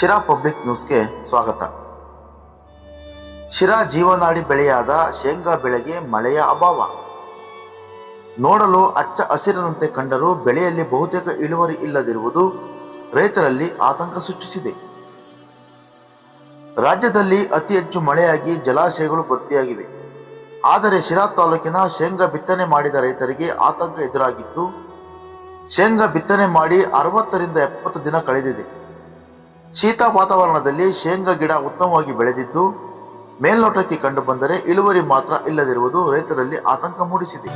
Sira public ನ್ಯೂಸ್ಗೆ ಸ್ವಾಗತ. ಶಿರಾ ಜೀವನಾಡಿ ಬೆಳೆಯಾದ ಶೇಂಗಾ ಬೆಳೆಗೆ ಮಳೆಯ ಅಭಾವ. ನೋಡಲು ಅಚ್ಚ ಹಸಿರಿನಂತೆ ಕಂಡರೂ ಬೆಳೆಯಲ್ಲಿ ಬಹುತೇಕ ಇಳುವರಿ ಇಲ್ಲದಿರುವುದು ರೈತರಲ್ಲಿ ಆತಂಕ ಸೃಷ್ಟಿಸಿದೆ. ರಾಜ್ಯದಲ್ಲಿ ಅತಿ ಹೆಚ್ಚು ಮಳೆಯಾಗಿ ಜಲಾಶಯಗಳು ಭರ್ತಿಯಾಗಿವೆ. ಆದರೆ ಶಿರಾ ತಾಲೂಕಿನ ಶೇಂಗಾ ಬಿತ್ತನೆ ಮಾಡಿದ ರೈತರಿಗೆ ಆತಂಕ ಎದುರಾಗಿದ್ದು, ಶೇಂಗಾ ಬಿತ್ತನೆ ಮಾಡಿ ಅರವತ್ತರಿಂದ ಎಪ್ಪತ್ತು ದಿನ ಕಳೆದಿದೆ. ಶೀತ ವಾತಾವರಣದಲ್ಲಿ ಶೇಂಗಾ ಗಿಡ ಉತ್ತಮವಾಗಿ ಬೆಳೆದಿದ್ದು, ಮೇಲ್ನೋಟಕ್ಕೆ ಕಂಡುಬಂದರೆ ಇಳುವರಿ ಮಾತ್ರ ಇಲ್ಲದಿರುವುದು ರೈತರಲ್ಲಿ ಆತಂಕ ಮೂಡಿಸಿದೆ.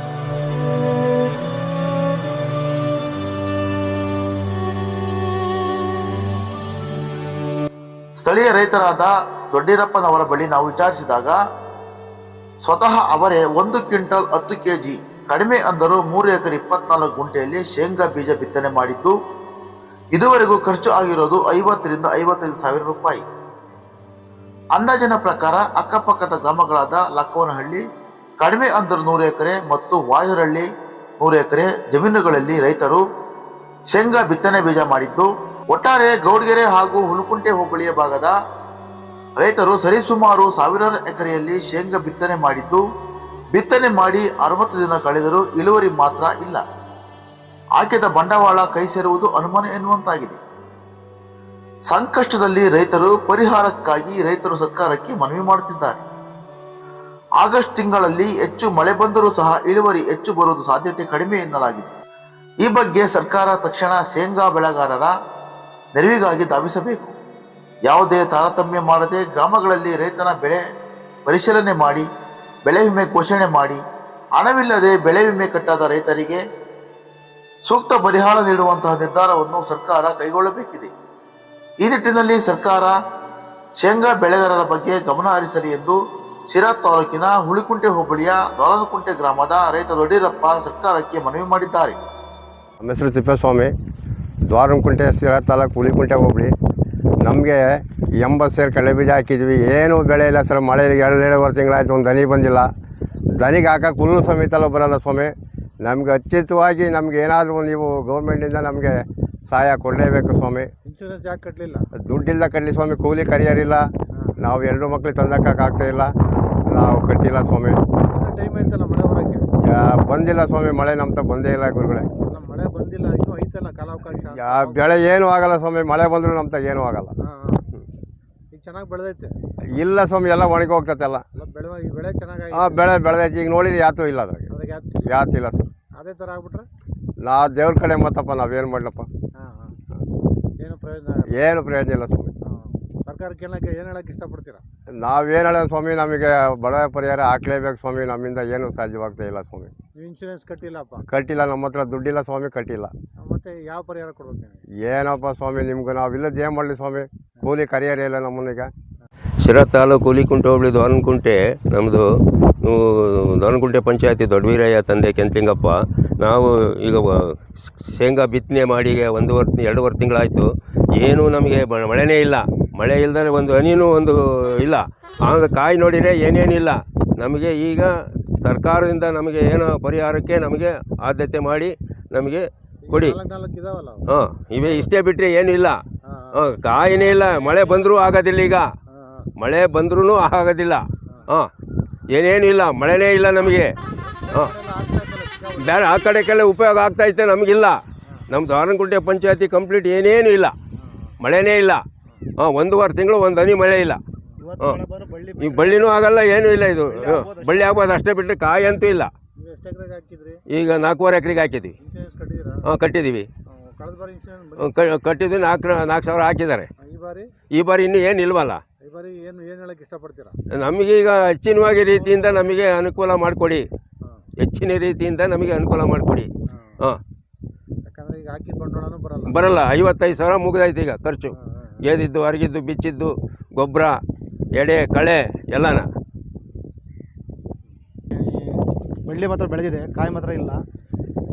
ಸ್ಥಳೀಯ ರೈತರಾದ ದೊಡ್ಡಿರಪ್ಪನವರ ಬಳಿ ನಾವು ವಿಚಾರಿಸಿದಾಗ, ಸ್ವತಃ ಅವರೇ ಒಂದು ಕ್ವಿಂಟಲ್ ಹತ್ತು ಕೆಜಿ, ಕಡಿಮೆ ಅಂದರೂ ಮೂರು ಎಕರೆ ಇಪ್ಪತ್ನಾಲ್ಕು ಗುಂಟೆಯಲ್ಲಿ ಶೇಂಗಾ ಬೀಜ ಬಿತ್ತನೆ ಮಾಡಿದ್ದು ಇದುವರೆಗೂ ಖರ್ಚು ಆಗಿರೋದು ಐವತ್ತರಿಂದ ಐವತ್ತೈದು ಸಾವಿರ ರೂಪಾಯಿ. ಅಂದಾಜಿನ ಪ್ರಕಾರ ಅಕ್ಕಪಕ್ಕದ ಗ್ರಾಮಗಳಾದ ಲಕ್ಕವನಹಳ್ಳಿ ಕಡಿಮೆ ಅಂದರು ನೂರು ಎಕರೆ ಮತ್ತು ವಾಯುರಳ್ಳಿ ನೂರು ಎಕರೆ ಜಮೀನುಗಳಲ್ಲಿ ರೈತರು ಶೇಂಗಾ ಬಿತ್ತನೆ ಬೀಜ ಮಾಡಿದ್ದು. ಒಟ್ಟಾರೆ ಗೌಡ್ಗೆರೆ ಹಾಗೂ ಹುಲಕುಂಟೆ ಹೋಬಳಿಯ ಭಾಗದ ರೈತರು ಸರಿಸುಮಾರು ಸಾವಿರಾರು ಎಕರೆಯಲ್ಲಿ ಶೇಂಗಾ ಬಿತ್ತನೆ ಮಾಡಿದ್ದು. ಬಿತ್ತನೆ ಮಾಡಿ ಅರವತ್ತು ದಿನ ಕಳೆದರೂ ಇಳುವರಿ ಮಾತ್ರ ಇಲ್ಲ. ಹಾಕಿದ ಬಂಡವಾಳ ಕೈ ಸೇರುವುದು ಅನುಮಾನ ಎನ್ನುವಂತಾಗಿದೆ. ಸಂಕಷ್ಟದಲ್ಲಿ ರೈತರು ಪರಿಹಾರಕ್ಕಾಗಿ ರೈತರು ಸರ್ಕಾರಕ್ಕೆ ಮನವಿ ಮಾಡುತ್ತಿದ್ದಾರೆ. ಆಗಸ್ಟ್ ತಿಂಗಳಲ್ಲಿ ಹೆಚ್ಚು ಮಳೆ ಬಂದರೂ ಸಹ ಇಳುವರಿ ಹೆಚ್ಚು ಬರುವುದು ಸಾಧ್ಯತೆ ಕಡಿಮೆ ಎನ್ನಲಾಗಿದೆ. ಈ ಬಗ್ಗೆ ಸರ್ಕಾರ ತಕ್ಷಣ ಶೇಂಗಾ ಬೆಳೆಗಾರರ ನೆರವಿಗಾಗಿ ಧಾವಿಸಬೇಕು. ಯಾವುದೇ ತಾರತಮ್ಯ ಮಾಡದೆ ಗ್ರಾಮಗಳಲ್ಲಿ ರೈತನ ಬೆಳೆ ಪರಿಶೀಲನೆ ಮಾಡಿ, ಬೆಳೆ ವಿಮೆ ಘೋಷಣೆ ಮಾಡಿ, ಹಣವಿಲ್ಲದೆ ಬೆಳೆ ವಿಮೆ ಕಟ್ಟಾದ ರೈತರಿಗೆ ಸೂಕ್ತ ಪರಿಹಾರ ನೀಡುವಂತಹ ನಿರ್ಧಾರವನ್ನು ಸರ್ಕಾರ ಕೈಗೊಳ್ಳಬೇಕಿದೆ. ಈ ನಿಟ್ಟಿನಲ್ಲಿ ಸರ್ಕಾರ ಶೇಂಗಾ ಬೆಳೆಗಾರರ ಬಗ್ಗೆ ಗಮನ ಹರಿಸಲಿ ಎಂದು ಶಿರಾ ತಾಲೂಕಿನ ಹುಳಿಕುಂಟೆ ಹೋಬಳಿಯ ದೊರದಕುಂಟೆ ಗ್ರಾಮದ ರೈತ ದೊಡ್ಡಿರಪ್ಪ ಸರ್ಕಾರಕ್ಕೆ ಮನವಿ ಮಾಡಿದ್ದಾರೆ. ನಮ್ಮ ಹೆಸರು ತಿಪ್ಪೇಸ್ವಾಮಿ. ದ್ವಾರಂಕುಂಟೆ ಸಿರಾ ತಾಲೂಕು ಹುಳಿಕುಂಟೆ ಹೋಬಳಿ. ನಮಗೆ ಎಂಬತ್ತು ಸೇರು ಕಡಲೆ ಬೀಜ ಹಾಕಿದ್ವಿ. ಏನೂ ಬೆಳೆ ಇಲ್ಲ ಸರ್. ಮಳೆ ಎರಡು ಎರಡೂವರೆ ತಿಂಗಳಾಯಿತು. ಒಂದು ದನಿ ಬಂದಿಲ್ಲ. ದನಿಗೆ ಹಾಕಕ್ಕೆ ಹುಲ್ಲು ಸಮೇತಲ್ಲ ಬರಲ್ಲ ಸ್ವಾಮಿ. ನಮ್ಗೆ ಅತ್ಯುತವಾಗಿ ನಮ್ಗೆ ಏನಾದರೂ ನೀವು ಗೌರ್ಮೆಂಟಿಂದ ನಮಗೆ ಸಹಾಯ ಕೊಡಲೇಬೇಕು ಸ್ವಾಮಿ. ಇನ್ಶೂರೆನ್ಸ್ ಯಾಕೆ ಕಟ್ಟಲಿಲ್ಲ ದುಡ್ಡಿಲ್ಲ ಕಟ್ಟಲಿ ಸ್ವಾಮಿ ಕೂಲಿ ಕರಿಯರಿಲ್ಲ ನಾವು ಎರಡು ಮಕ್ಳಿಗೆ ತಂದಕ್ಕಾಗ್ತಾಯಿಲ್ಲ ನಾವು ಕಟ್ಟಿಲ್ಲ ಸ್ವಾಮಿ. ಟೈಮ್ ಆಯ್ತಲ್ಲ ಮಳೆ ಬರೋಕ್ಕೆ? ಯಾ- ಬಂದಿಲ್ಲ ಸ್ವಾಮಿ ಮಳೆ ನಮ್ಮ ಬಂದೇ ಇಲ್ಲ ಗುರುಗಳೇ. ಮಳೆ ಬಂದಿಲ್ಲ ಇನ್ನೂ ಐತಲ್ಲ ಕಾಲಾವಕಾಶ? ಯಾ ಬೆಳೆ ಏನೂ ಆಗಲ್ಲ ಸ್ವಾಮಿ ಮಳೆ ಬಂದರೂ ನಮ್ಮ ತ ಏನೂ ಆಗಲ್ಲ. ಈಗ ಚೆನ್ನಾಗಿ ಬೆಳೆದೈತೆ? ಇಲ್ಲ ಸ್ವಾಮಿ ಎಲ್ಲ ಒಣಗಿ ಹೋಗ್ತೈತೆ ಎಲ್ಲ ಬೆಳೆ ಈ ಬೆಳೆ ಚೆನ್ನಾಗಿ ಹಾಂ ಬೆಳೆ ಬೆಳೆದೈತೆ ಈಗ ನೋಡಿದ್ರೆ ಯಾತೂ ಇಲ್ಲ ಅದ್ರಾಗೆ. ಅದ್ರಾಗ ಯಾವ್ದು ಯಾತು ಸರ್. ಅದೇ ಥರ ಆಗ್ಬಿಟ್ರೆ? ನಾ ದೇವ್ರ ಕಡೆ ಮತ್ತಪ್ಪ ನಾವೇನು ಮಾಡಲಪ್ಪ. ಹಾಂ ಹಾಂ. ಏನು ಪ್ರಯೋಜನ ಆಗಲ್ಲ ಏನು ಪ್ರಯೋಜನ ಇಲ್ಲ ಸ್ವಾಮಿ. ಹಾಂ ಸರ್ಕಾರಕ್ಕೆ ಏನಕ್ಕೆ ಏನು ಹೇಳಕ್ಕೆ ಇಷ್ಟಪಡ್ತೀರಾ? ನಾವೇನು ಹೇಳೋ ಸ್ವಾಮಿ ನಮಗೆ ಬಡ ಪರಿಹಾರ ಹಾಕ್ಲೇಬೇಕು ಸ್ವಾಮಿ ನಮ್ಮಿಂದ ಏನು ಸಾಧ್ಯವಾಗ್ತಾ ಇಲ್ಲ ಸ್ವಾಮಿ. ನೀವು ಇನ್ಶೂರೆನ್ಸ್ ಕಟ್ಟಿಲ್ಲಪ್ಪ? ಕಟ್ಟಿಲ್ಲ ನಮ್ಮ ಹತ್ರ ದುಡ್ಡಿಲ್ಲ ಸ್ವಾಮಿ ಕಟ್ಟಿಲ್ಲ. ಮತ್ತೆ ಯಾವ ಪರಿಹಾರ ಕೊಡ್ಬೇಕು ನಿಮಗೆ? ಏನಪ್ಪ ಸ್ವಾಮಿ ನಿಮ್ಗೆ ನಾವಿಲ್ಲದ ಇಲ್ಲದ ಏನು ಮಾಡಲಿ ಸ್ವಾಮಿ? ಕೂಲಿ ಕರಿಯರೇ ಇಲ್ಲ ನಮ್ಮನ್ನೀಗ. ಶಿರಾ ತಾಲೂಕು ಹುಲಿಕುಂಟೆ ಹೋಗ್ಲಿದ್ದು ಅನ್ಕುಂಟೆ ನಮ್ಮದು ದೊರನಕುಂಟೆ ಪಂಚಾಯತಿ ದೊಡ್ಡವೀರಯ್ಯ ತಂದೆ ಕೆಂಚಲಿಂಗಪ್ಪ ನಾವು ಈಗ ಶೇಂಗಾ ಬಿತ್ತನೆ ಮಾಡಿ ಒಂದೂವರೆ ಎರಡೂವರೆ ತಿಂಗಳಾಯಿತು. ಏನೂ ನಮಗೆ ಮಳೆನೇ ಇಲ್ಲ. ಮಳೆ ಇಲ್ಲದೇ ಒಂದು ಹನಿನೂ ಒಂದು ಇಲ್ಲ. ಆಗ ಕಾಯಿ ನೋಡಿದರೆ ಏನೇನಿಲ್ಲ. ನಮಗೆ ಈಗ ಸರ್ಕಾರದಿಂದ ನಮಗೆ ಏನೋ ಪರಿಹಾರಕ್ಕೆ ನಮಗೆ ಆದ್ಯತೆ ಮಾಡಿ ನಮಗೆ ಕೊಡಿ. ಹಾಂ ಇವೇ ಇಷ್ಟೇ ಬಿಟ್ಟರೆ ಏನಿಲ್ಲ. ಇಲ್ಲ ಹಾಂ ಕಾಯಿನೇ ಇಲ್ಲ. ಮಳೆ ಬಂದರೂ ಆಗೋದಿಲ್ಲ ಈಗ. ಮಳೆ ಬಂದ್ರೂ ಆಗೋದಿಲ್ಲ. ಹಾಂ. ಏನೇನು ಇಲ್ಲ ಮಳೆನೇ ಇಲ್ಲ ನಮಗೆ. ಹಾಂ. ಬೇರೆ ಆ ಕಡೆಗೆಲ್ಲ ಉಪಯೋಗ ಆಗ್ತೈತೆ ನಮಗಿಲ್ಲ. ನಮ್ಮ ದಾವಣಗುಂಟೆ ಪಂಚಾಯತಿ ಕಂಪ್ಲೀಟ್ ಏನೇನು ಇಲ್ಲ. ಮಳೆನೇ ಇಲ್ಲ. ಹಾಂ ಒಂದೂವರೆ ತಿಂಗಳು ಒಂದು ಹನಿ ಮಳೆ ಇಲ್ಲ. ಹಾಂ. ಈ ಬಳ್ಳಿನೂ ಆಗಲ್ಲ ಏನೂ ಇಲ್ಲ ಇದು. ಬಳ್ಳಿ ಆಗ್ಬೋದು ಅಷ್ಟೇ ಬಿಟ್ಟರೆ ಕಾಯಿ ಅಂತೂ ಇಲ್ಲ. ಈಗ ನಾಲ್ಕೂವರೆ ಎಕರೆಗೆ ಹಾಕಿದ್ವಿ. ಹಾಂ ಕಟ್ಟಿದ್ದೀವಿ. ಕಟ್ಟಿದ್ದು ನಾಲ್ಕು ನಾಲ್ಕು ಸಾವಿರ ಹಾಕಿದ್ದಾರೆ. ಈ ಬಾರಿ? ಇನ್ನೂ ಏನು ಇಲ್ವಲ್ಲ ಬಾರಿ ಏನು ಏನು ಹೇಳಕ್ಕೆ ಇಷ್ಟಪಡ್ತೀರಾ? ನಮಗೀಗ ಹೆಚ್ಚಿನವಾಗಿ ರೀತಿಯಿಂದ ನಮಗೆ ಅನುಕೂಲ ಮಾಡಿಕೊಡಿ. ಹೆಚ್ಚಿನ ರೀತಿಯಿಂದ ನಮಗೆ ಅನುಕೂಲ ಮಾಡಿಕೊಡಿ. ಹಾಂ. ಯಾಕಂದ್ರೆ ಈಗ ಬಂಡವಾಳನೂ ಬರಲ್ಲ. ಬರಲ್ಲ ಐವತ್ತೈದು ಸಾವಿರ ಮುಗಿದೈತೆ ಈಗ ಖರ್ಚು. ಗೇದಿದ್ದು ಹೊರಗಿದ್ದು ಬಿಚ್ಚಿದ್ದು ಗೊಬ್ಬರ ಎಡೆ ಕಳೆ ಎಲ್ಲನ. ಈ ಬಳ್ಳಿ ಮಾತ್ರ ಬೆಳೆದಿದೆ ಕಾಯಿ ಮಾತ್ರ ಇಲ್ಲ.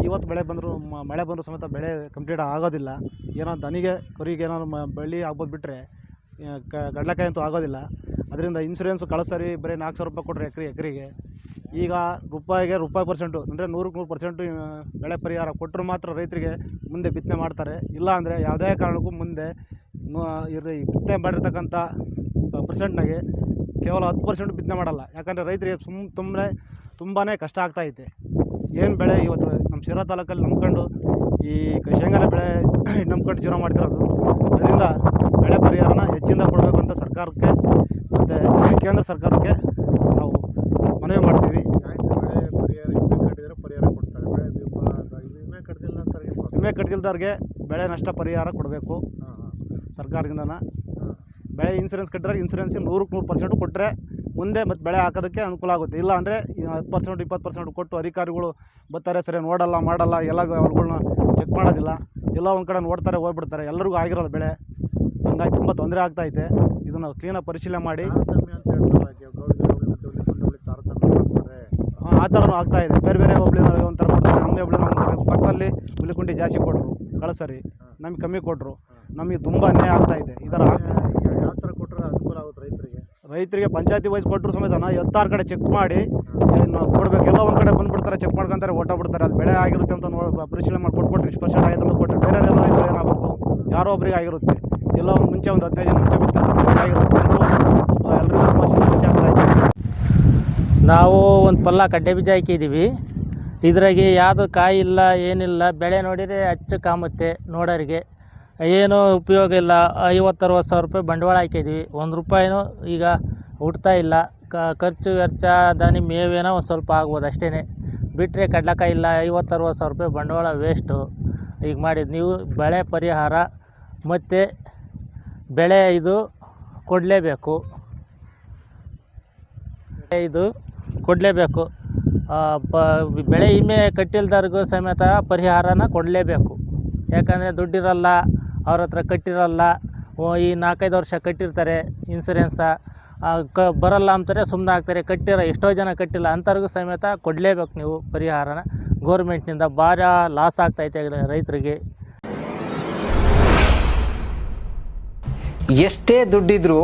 ಇವತ್ತು ಬೆಳೆ ಬಂದರೂ ಮಳೆ ಬಂದರೂ ಸಮೇತ ಬೆಳೆ ಕಂಪ್ಲೀಟ್ ಆಗೋದಿಲ್ಲ. ಏನೋ ದನಿಗೆ ಕರಿಗೆ ಏನಾದ್ರು ಬಳ್ಳಿ ಆಗ್ಬೋದು ಬಿಟ್ಟರೆ ಗಡ್ಲಕಾಯಿ ಅಂತೂ ಆಗೋದಿಲ್ಲ. ಅದರಿಂದ ಇನ್ಸೂರೆನ್ಸ್ ಕಳಿಸ್ತಾರೆ ಬರೀ ನಾಲ್ಕು ಸಾವಿರ ರೂಪಾಯಿ ಕೊಟ್ಟರೆ ಎಕ್ರೆ, ಎಕರೆಗೆ. ಈಗ ರೂಪಾಯಿಗೆ ರೂಪಾಯಿ ಪರ್ಸೆಂಟು ಅಂದರೆ ನೂರಕ್ಕೆ ನೂರು ಪರ್ಸೆಂಟು ಬೆಳೆ ಪರಿಹಾರ ಕೊಟ್ಟರು ಮಾತ್ರ ರೈತರಿಗೆ ಮುಂದೆ ಬಿತ್ತನೆ ಮಾಡ್ತಾರೆ. ಇಲ್ಲ ಅಂದರೆ ಯಾವುದೇ ಕಾರಣಕ್ಕೂ ಮುಂದೆ ಇರ ಬಿತ್ತನೆ ಮಾಡಿರ್ತಕ್ಕಂಥ ಪರ್ಸೆಂಟ್ನಾಗೆ ಕೇವಲ ಹತ್ತು ಪರ್ಸೆಂಟ್ ಬಿತ್ತನೆ ಮಾಡಲ್ಲ. ಯಾಕಂದರೆ ರೈತರಿಗೆ ಸುಮ್, ತುಂಬನೇ ತುಂಬಾ ಕಷ್ಟ ಆಗ್ತಾಯಿದೆ ಏನು ಬೆಳೆ ಇವತ್ತು ನಮ್ಮ ಶಿರಾ ತಾಲೂಕಲ್ಲಿ ನಂಬ್ಕೊಂಡು ಈ ಶೇಂಗಾನ ಬೆಳೆ ನಂಬ್ಕೊಂಡು ಜೀವನ ಮಾಡ್ತಿರೋದು. ಅದರಿಂದ ಬೆಳೆ ಪರಿಹಾರನ ಹೆಚ್ಚಿಂದ ಕೊಡಬೇಕು ಅಂತ ಸರ್ಕಾರಕ್ಕೆ ಮತ್ತು ಕೇಂದ್ರ ಸರ್ಕಾರಕ್ಕೆ ನಾವು ಮನವಿ ಮಾಡ್ತೀವಿ. ಆಯ್ತು ಬೆಳೆ ಪರಿಹಾರ ವಿಮೆ ಕಟ್ಟಿದ್ರೆ ಪರಿಹಾರ ಕೊಡ್ತಾರೆ? ಬೆಳೆ ವಿಮೆ ವಿಮೆ ಕಟ್ಟಿಲ್ಲ ಅಂತಾರೆ ವಿಮೆ ಕಟ್ಟಿಲ್ದವ್ರಿಗೆ ಬೆಳೆ ನಷ್ಟ ಪರಿಹಾರ ಕೊಡಬೇಕು. ಸರ್ಕಾರದಿಂದನ. ಬೆಳೆ ಇನ್ಸೂರೆನ್ಸ್ ಕಟ್ಟಿದ್ರೆ ಇನ್ಸೂರೆನ್ಸ್ ನೂರಕ್ಕೆ ನೂರು ಪರ್ಸೆಂಟ್ ಕೊಟ್ಟರೆ ಮುಂದೆ ಮತ್ತೆ ಬೆಳೆ ಹಾಕೋದಕ್ಕೆ ಅನುಕೂಲ ಆಗುತ್ತೆ. ಇಲ್ಲ ಅಂದರೆ ಹತ್ತು ಪರ್ಸೆಂಟ್ ಇಪ್ಪತ್ತು ಪರ್ಸೆಂಟ್ ಕೊಟ್ಟು ಅಧಿಕಾರಿಗಳು ಬರ್ತಾರೆ ಸರಿ ನೋಡಲ್ಲ ಮಾಡಲ್ಲ ಎಲ್ಲ ಅವ್ರುಗಳ್ನ ಚೆಕ್ ಮಾಡೋದಿಲ್ಲ. ಎಲ್ಲ ಒಂದು ಕಡೆ ನೋಡ್ತಾರೆ ಹೋಗ್ಬಿಡ್ತಾರೆ. ಎಲ್ಲರಿಗೂ ಆಗಿರಲ್ಲ ಬೆಳೆ. ಹಂಗಾಗಿ ತುಂಬ ತೊಂದರೆ ಆಗ್ತಾಯಿದೆ ಇದನ್ನು ಕ್ಲೀನಾಗಿ ಪರಿಶೀಲನೆ ಮಾಡಿ. ಆ ಥರನೂ ಆಗ್ತಾ ಇದೆ. ಬೇರೆ ಬೇರೆ ಹೋಬಳಿ ಒಂಥರ ಕೊಡ್ತಾರೆ ನಮ್ಮ ಹೋಬಳಿ ನಮ್ಮ ಪಕ್ಕದಲ್ಲಿ ಹುಲಿಕುಂಡಿ ಜಾಸ್ತಿ ಕೊಟ್ಟರು ಕಳಸರಿ. ನಮಗೆ ಕಮ್ಮಿ ಕೊಟ್ಟರು ನಮಗೆ ತುಂಬ ಅನ್ಯಾಯ ಆಗ್ತಾ ಇದೆ. ಈ ಥರ ಆಗ್ತಾ ಯಾವ ಥರ ಕೊಟ್ಟರೆ ಅನುಕೂಲ ಆಗುತ್ತೆ ರೈತರಿಗೆ? ರೈತರಿಗೆ ಪಂಚಾಯತಿ ವೈಸ್ ಕೊಟ್ಟರು ಸಮೇತ ಎತ್ತಾರು ಕಡೆ ಚೆಕ್ ಮಾಡಿ ಏನು ಕೊಡ್ಬೇಕು, ಎಲ್ಲ ಒಂದು ಕಡೆ ಬಂದ್ಬಿಡ್ತಾರೆ ಚೆಕ್ ಮಾಡ್ಕೊಂತಾರೆ, ಓಟ ಬಿಡ್ತಾರೆ ಅಲ್ಲಿ ಬೆಳೆ ಆಗಿರುತ್ತೆ ಅಂತ ನೋಡಿ, ಪರಿಶೀಲನೆ ಮಾಡಿ ಕೊಟ್ಬಿಟ್ರೆ ಇಷ್ಟು ಪರ್ಸೆಂಟ್ ಆಯ್ತು ಅಂತ ಕೊಟ್ಟರೆ. ಬೇರೆ ಎಲ್ಲ ರೈತರು ಏನಾಗಬೇಕು? ಯಾರೋ ಒಬ್ರಿಗೆ ಆಗಿರುತ್ತೆ. ಎಲ್ಲ ಒಂದು ಮುಂಚೆ ಒಂದು ಹದಿನೈದು ದಿನ ಮುಂಚೆ ಆಗಿರುತ್ತೆ ಸಮಸ್ಯೆ ಸಮಸ್ಯೆ ನಾವು ಒಂದು ಪಲ್ಲ ಕಡ್ಡೆ ಬೀಜ ಹಾಕಿದ್ದೀವಿ ಇದ್ರಾಗೆ ಯಾವುದು ಕಾಯಿ ಇಲ್ಲ ಏನಿಲ್ಲ, ಬೆಳೆ ನೋಡಿದರೆ ಅಚ್ಚು ಕಾಮುತ್ತೆ ನೋಡೋರಿಗೆ. ಏನು ಉಪಯೋಗ ಇಲ್ಲ. ಐವತ್ತು ಅರವತ್ತು ಸಾವಿರ ರೂಪಾಯಿ ಬಂಡವಾಳ ಹಾಕಿದ್ವಿ. ಒಂದು ರೂಪಾಯಿನೂ ಈಗ ಹುಟ್ತಾ ಇಲ್ಲ. ಕ, ಖರ್ಚು ವೆಚ್ಚ ದಾನಿ, ಮೇವೇನೋ ಒಂದು ಸ್ವಲ್ಪ ಆಗ್ಬೋದು ಅಷ್ಟೇ ಬಿಟ್ಟರೆ ಕಡ್ಲಕಾಯಿ ಇಲ್ಲ. ಐವತ್ತು ಅರವತ್ತು ಸಾವಿರ ರೂಪಾಯಿ ಬಂಡವಾಳ ವೇಸ್ಟು ಈಗ ಮಾಡಿದ್ದು ನೀವು ಬೆಳೆ ಪರಿಹಾರ ಮತ್ತು ಬೆಳೆ ಇದು ಕೊಡಲೇಬೇಕು. ಇದು ಕೊಡಲೇಬೇಕು. ಬೆಳೆ ವಿಮೆ ಕಟ್ಟಿಲ್ದವ್ರಿಗೂ ಸಮೇತ ಪರಿಹಾರನ ಕೊಡಲೇಬೇಕು. ಯಾಕಂದರೆ ದುಡ್ಡಿರಲ್ಲ. ಅವ್ರ ಹತ್ರ ಕಟ್ಟಿರಲ್ಲ ಈ ನಾಲ್ಕೈದು ವರ್ಷ ಕಟ್ಟಿರ್ತಾರೆ ಇನ್ಸೂರೆನ್ಸ ಕ, ಬರಲ್ಲ ಅಂತಾರೆ ಸುಮ್ಮನೆ ಆಗ್ತಾರೆ, ಕಟ್ಟಿರೋ, ಎಷ್ಟೋ ಜನ ಕಟ್ಟಿಲ್ಲ ಅಂಥವ್ರಿಗೂ ಸಮೇತ ಕೊಡಲೇಬೇಕು ನೀವು ಪರಿಹಾರನ. ಗೋರ್ಮೆಂಟ್ನಿಂದ ಭಾಳ ಲಾಸ್ ಆಗ್ತೈತೆ ರೈತರಿಗೆ. ಎಷ್ಟೇ ದುಡ್ಡಿದ್ರೂ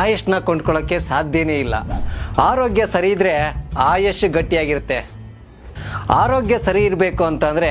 ಆಯುಷ್ನ ಕೊಂಡ್ಕೊಳ್ಳೋಕ್ಕೆ ಸಾಧ್ಯನೇ ಇಲ್ಲ. ಆರೋಗ್ಯ ಸರಿ ಇದ್ರೆ ಆಯುಷ್ ಗಟ್ಟಿಯಾಗಿರುತ್ತೆ. ಆರೋಗ್ಯ ಸರಿ ಇರಬೇಕು ಅಂತಂದ್ರೆ